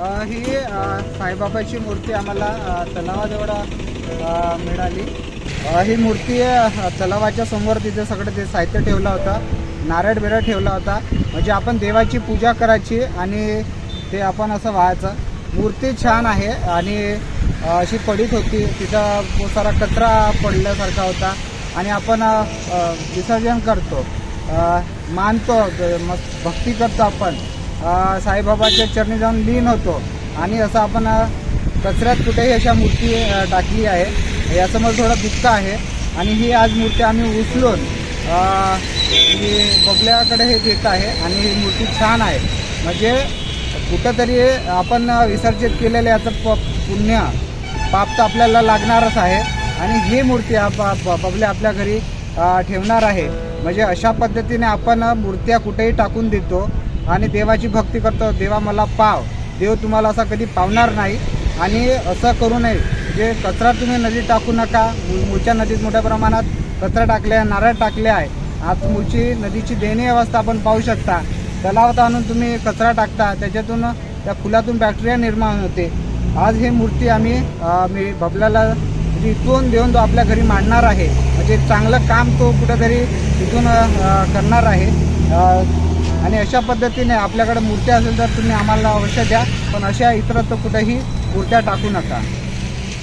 ही साईबाबाची मूर्ती आम्हाला तलावाजवळ मिळाली. ही मूर्ती तलावाच्या समोर तिथे सगळं ते साहित्य ठेवलं होतं. नारळ बिरळ ठेवला होता. म्हणजे आपण देवाची पूजा करायची आणि ते आपण असं व्हायचं. मूर्ती छान आहे आणि अशी पडीत होती. तिथं खूप सारा कचरा पडल्यासारखा होता. आणि आपण विसर्जन करतो. मानतो मस्त मग भक्ती करतो आपण. साईबाबाच्या चरणी जाऊन लीन होतो. आणि असं आपण कचऱ्यात कुठेही अशा मूर्ती टाकली आहे. याचं मला थोडं दुःख आहे. आणि ही आज मूर्ती आम्ही उचलून ही बबल्याकडे हे देत आहे. आणि ही मूर्ती छान आहे. म्हणजे कुठंतरी आपण विसर्जित केलेलं याचं प पुण्य पाप तर आपल्याला लागणारच आहे. आणि ही मूर्ती आप बबले आपल्या घरी ठेवणार आहे. म्हणजे अशा पद्धतीने आपण मूर्त्या कुठेही टाकून देतो. आणि देवाची भक्ती करतो. देवा मला पाव. देव तुम्हाला असा कधी पावणार नाही. आणि असं करू नये. जे कचरा तुम्ही नदीत टाकू नका. मूळच्या नदीत मोठ्या प्रमाणात कचरा टाकले आहे नारळ टाकले आहे. आज मूळची नदीची देणी अवस्था आपण पाहू शकता. तलावात आणून तुम्ही कचरा टाकता. त्याच्यातून त्या फुलातून बॅक्टेरिया निर्माण होते. आज ही मूर्ती आम्ही मी बबल्याला इथून देऊन तो आपल्या घरी मांडणार आहे. म्हणजे चांगलं काम तो कुठेतरी इथून करणार आहे. आणि अशा पद्धतीने आपल्याकडे मूर्त्या असेल तर तुम्ही आम्हाला अवश्य द्या पण अशा इतरत्र कुठेही मूर्त्या टाकू नका.